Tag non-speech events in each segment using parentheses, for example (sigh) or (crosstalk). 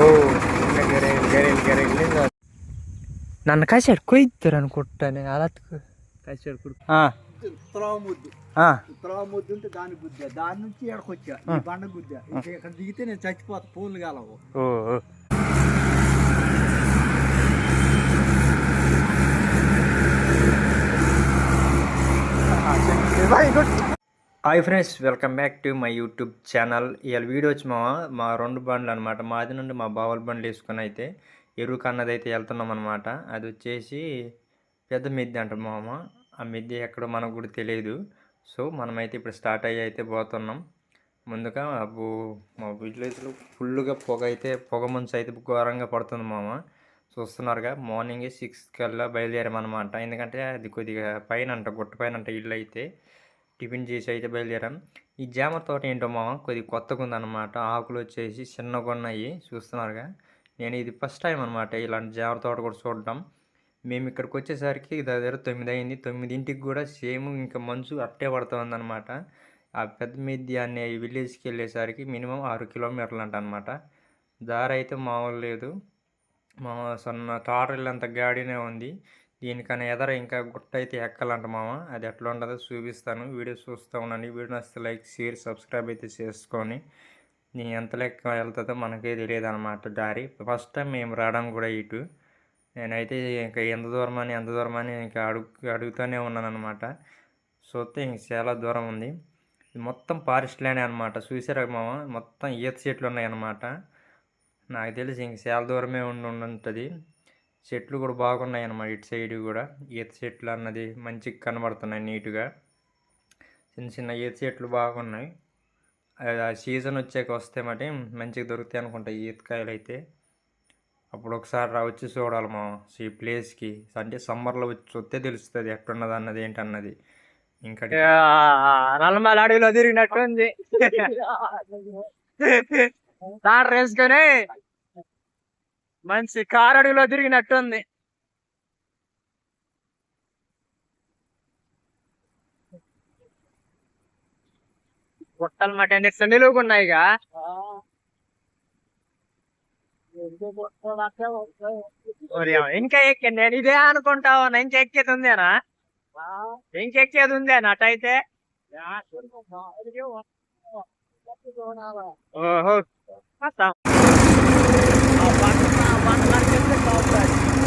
ఓ ನನ್ನ ಕಾಸು ಕೊಯ್ತಾರೆ ಅನ್ಕೊಟ್ಟಾನೆ ಅಲತ್ಕು ಕಾಸು ಕೊಡು ಹಾಂ తులావ ముద్దు ಹಾಂ తులావ ముద్దు ఉంటే దాని గుద్దా దాని నుంచి ఎక్కడికొచ్చా ఈ బండ గుద్దా ఇక ఇక్కడ దిగితే నేను చచ్చిపోతా ఫోన్లు కాలవు hi friends welcome back to my YouTube channel. ఇవాళ వీడియో వచ్చి మా మా రెండు బండ్లు అనమాట మాది నుండి మా బావల బండ్లు వేసుకొని అయితే ఎరువు కన్నది అయితే వెళ్తున్నాం అనమాట అది వచ్చేసి పెద్ద మిద్దె అంట మామ. ఆ మిద్దె ఎక్కడో మనకు కూడా తెలియదు. సో మనమైతే ఇప్పుడు స్టార్ట్ అయ్యి అయితే పోతున్నాం. ముందుగా అబ్బు మా విలేజ్లో ఫుల్గా పొగ అయితే పొగ మంచు అయితే ఘోరంగా పడుతుంది మామ. చూస్తున్నారుగా మార్నింగే సిక్స్ కల్లా బయలుదేరామన్నమాట. ఎందుకంటే అది కొద్దిగా పైన అంట గుట్ట పైన అంట ఇల్లు అయితే. టిఫిన్ చేసి అయితే బయలుదేరాం. ఈ జామ తోట ఏంటో మామ కొద్దిగా కొత్తగా ఉందన్నమాట ఆకులు వచ్చేసి చిన్నగా ఉన్నాయి చూస్తున్నారుగా. నేను ఇది ఫస్ట్ టైం అనమాట ఇలాంటి జామ తోట కూడా చూడడం. మేము ఇక్కడికి వచ్చేసరికి దగ్గర తొమ్మిది అయింది. తొమ్మిదింటికి కూడా సేమ్ ఇంకా మంచు అట్టే పడుతుంది అనమాట ఆ పెద్ద మిద్ది అనే విలేజ్కి వెళ్ళేసరికి మినిమం ఆరు కిలోమీటర్లు అంట అనమాట దారి అయితే మామూలు లేదు. మా సన్న తాటలంత గాడినే ఉంది. దీనికన్నా ఎదర ఇంకా గుట్ట అయితే ఎక్కాలంట మామ. అది ఎట్లా ఉంటుందో చూపిస్తాను. వీడియో చూస్తూ ఉండండి. వీడియో నచ్చితే లైక్ షేర్ సబ్స్క్రైబ్ అయితే చేసుకొని నేను ఎంత లెక్క వెళ్తుందో మనకే తెలియదు అనమాట దారి ఫస్ట్ టైం మేము రావడం కూడా ఇటు. నేనైతే ఇంకా ఎంత దూరం అని ఎంత దూరం అని ఇంకా అడుగు అడుగుతూనే ఉన్నాను అనమాట చూస్తే ఇంక చాలా దూరం ఉంది. ఇది మొత్తం ఫారెస్ట్ ల్యాండ్ అనమాట చూసారా మామ? మొత్తం ఈత చెట్లు ఉన్నాయి నాకు తెలిసి ఇంక చాలా దూరమే ఉండి ఉంటుంది చెట్లు కూడా బాగున్నాయి అన్నమాట ఇటు సైడ్ కూడా. ఈత చెట్లు అన్నది మంచిగా కనబడుతున్నాయి నీట్గా. చిన్న చిన్న ఈత చెట్లు బాగున్నాయి. సీజన్ వచ్చాక వస్తే మటి మంచిగా దొరుకుతాయి అనుకుంటా ఈ ఈతకాయలు అయితే. అప్పుడు ఒకసారి రా వచ్చి చూడాలి మా ఈ ప్లేస్కి. అంటే సమ్మర్లో వచ్చి చూస్తే తెలుస్తుంది ఎట్టున్నది అన్నది ఏంటన్నది. ఇంకా నల్లమల అడవిలో తిరిగినట్టుంది. (laughs) తాడు వేసుకొని మంచి కారు అడవిలో తిరిగినట్టుంది. గుట్టలు మాట ఎట్లా నిలువుకున్నాయిగా. ఇంకా ఎక్కి నేను ఇదే అనుకుంటావు? ఇంకా ఎక్కేది ఉందేనా? ఇంకెక్కేది ఉందేనా అటైతే ఓహో మొత్తం. ఆహా.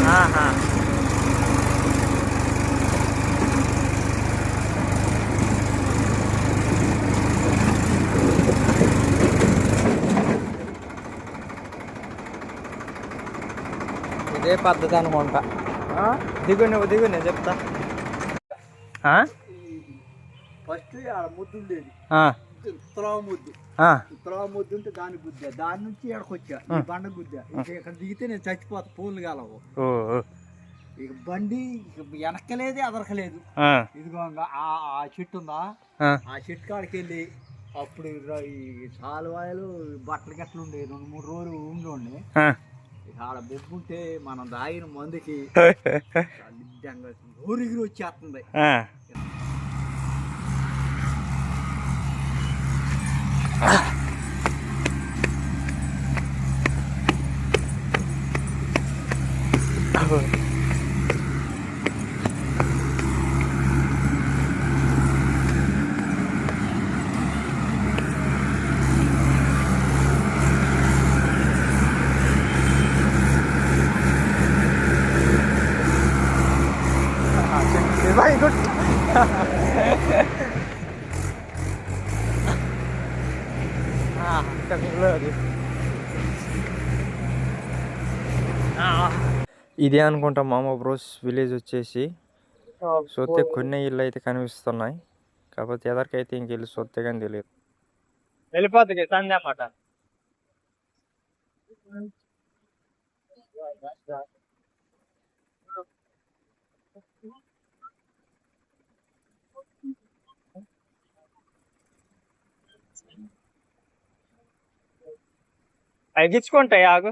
ఇదే పద్ధతి అనుకుంటా? దిగు నువ్వు దిగు నేను చెప్తా? ఫస్ట్ ముద్దు ఉండేది ఉంటే దాని గుద్దా దాని నుంచి ఈ బండ గుద్దా ఇక్కడ దిగితే నేను చచ్చిపోతా ఫోన్లు కాలవు. ఇక బండి ఎదరకలేదు ఆ, ఇదిగో ఆ ఆ చెట్టు ఉందా? ఆ, చెట్టు కాడికి వెళ్ళి అప్పుడు ఈ సాలువాయలు బట్టలు గట్లు ఉండే రెండు మూడు రోజులు ఉండి. ఆడ బొబ్బు ఉంటే మనం దాగిన మందుకి ఊరిగిరి వచ్చేస్తుంది ఆ. Very good. Ah, అది ఇదే అనుకుంటా మామ బ్రోస్ విలేజ్ వచ్చేసి. చూస్తే కొన్ని ఇళ్ళు అయితే కనిపిస్తున్నాయి. కాకపోతే ఎదరికైతే ఇంక వెళ్ళి చూస్తే కానీ తెలియదు. వెళ్ళిపోతుంది సంధ్యామాట ఎగించుకుంటాయి ఆగు.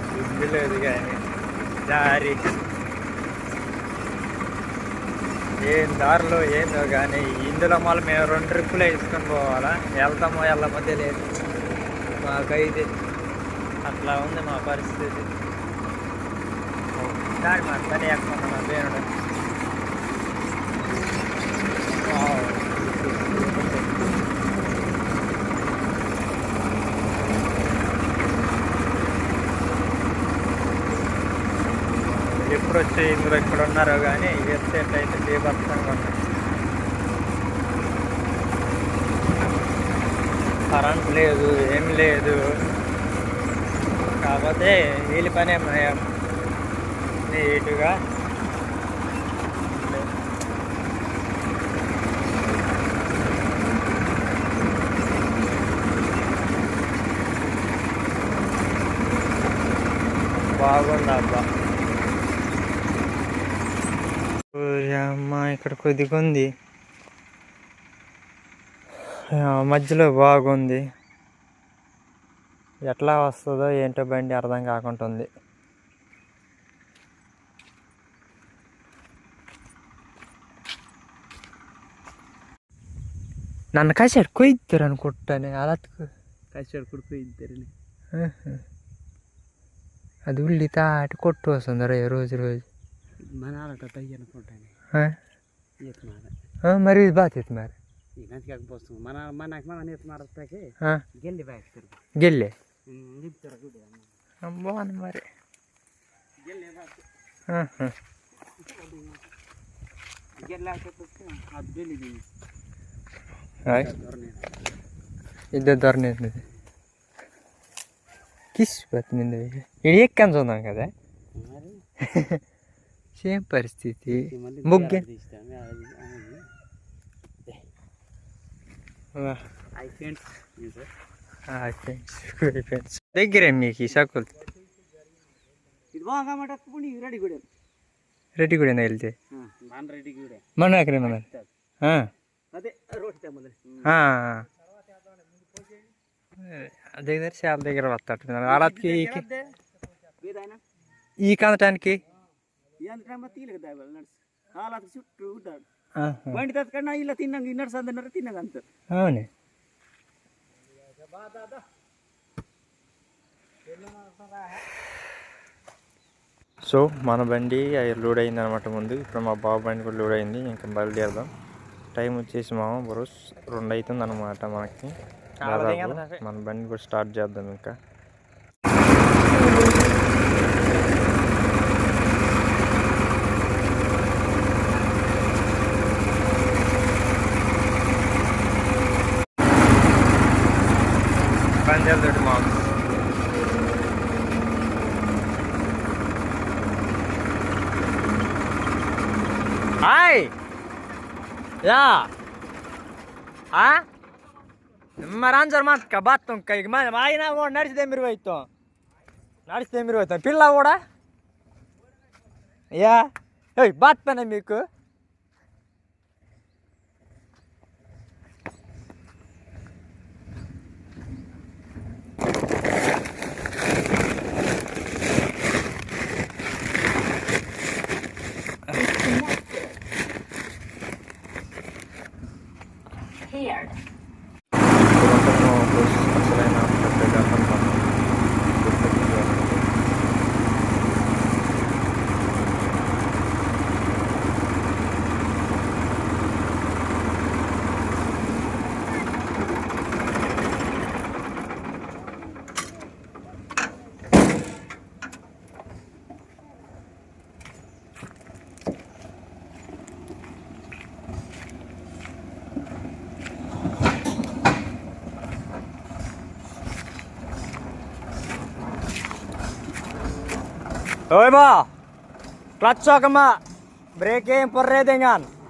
గుండె లేదు కానీ దారి ఏం దారిలో ఏందో కానీ ఇందులో మళ్ళీ మేము రెండు ట్రిప్పులు వేసుకొని పోవాలా వెళ్తామో వెళ్ళమో తెలియదు. మాకైతే అట్లా ఉంది మా పరిస్థితి. దాడి మా పని ఎక్కువ మా ఎప్పుడు వచ్చి ఇందులో ఇక్కడ ఉన్నారో కానీ ఎస్టేట్ అయితే బీభత్సంగా ఉన్నాయి కరెంట్ లేదు ఏం లేదు. కాకపోతే వీళ్ళ పనే మ- నీటుగా. బాగుంది అబ్బా అమ్మ ఇక్కడ కొద్దిగా ఉంది మధ్యలో బాగుంది. ఎట్లా వస్తుందో ఏంటో బండి అర్థం కాకుండా ఉంది నన్ను కాసాడు కొయ్యిద్దరు అనుకుంటాను అలా కష్టాడు కొడుకు ఇద్దరిని అది ఉల్లి తాటి కొట్టు వస్తుంది రోజు రోజు. మన తయ్యి అనుకుంటాను ఆ? ఎత్తుమార ఆ, మరి ఇది బాధ్యత మరి ఈ మంచిగా పోస్తుంది మన మనకి మన ఎత్తుమారకి ఆ, గెల్లి బాగుతారు సేమ్ పరిస్థితి. ముగ్గే దగ్గరే మీకు ఈ సకుల్ ఇది బాగా మాట? రెడీ కూడా. రెడ్డి కూడా వెళ్తే? మన రెడ్డి కూడా. మన. దగ్గర చాలా దగ్గర వస్తాడు. ఏదైనా ఈ కందటానికి తిన్నాక ఇన్నర్ సందన్నారు తిన్నాక అంత అవును సో మన బండి అది లోడ్ అయింది అనమాట ముందు ఇప్పుడు మా బాబు బండి కూడా లోడ్ అయింది ఇంకా బయలుదేరదాం టైం వచ్చేసి మా బరోస్ రెండు అవుతుంది అనమాట మనకి మన బండి కూడా స్టార్ట్ చేద్దాం ఇంకా పంజాబ్ తోటి మా హాయ్ యా ఆ ಮರಾನ್ ಜರ್ ಮಾತ್ ಬಾತ್ ತುಮ್ ಕೈಗೆ ಮಾಯಿನ ನಡೆಸಿದೆ ಮಿರು ಹೋಯ್ತು ನಡೆಸಿದೆ ಮಿರು ಹೋಯ್ತು ಪಿಲ್ಲ ಕೂಡ ಯಾ ಏಯ್ ಬಾತ್ ಪನ మీకు Hoy ba? Clutch ka ma. Brake yung paredingan.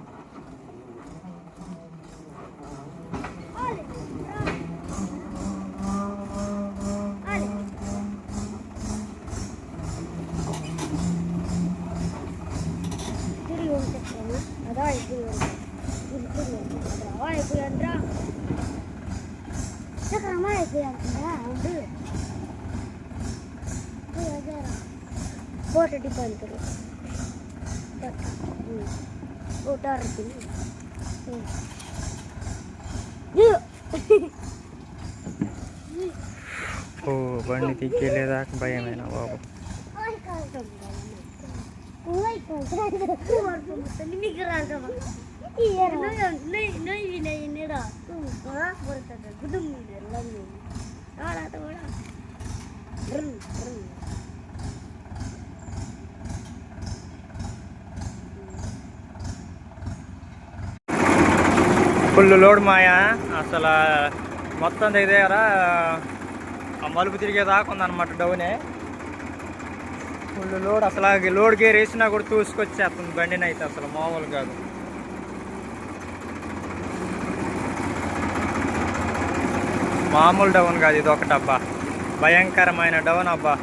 gua ada di bantul. Hmm. Oh tar sini hmm. yuk. (laughs) Oh bani tiga lelak bayi mana wow Iya, full load మాయా. అసలు మొత్తం దగ్గర మలుపు తిరిగేదాకా ఉందన్నమాట డౌనే. ఫుల్ లోడ్ అసలు ఆ లోడ్ గేర్ వేసినా కూడా తూసుకొచ్చేస్తుంది బండిని అయితే అసలు మామూలు కాదు. మామూలు డౌన్ కాదు ఇది ఒకటి అబ్బా భయంకరమైన డౌన్ అబ్బా.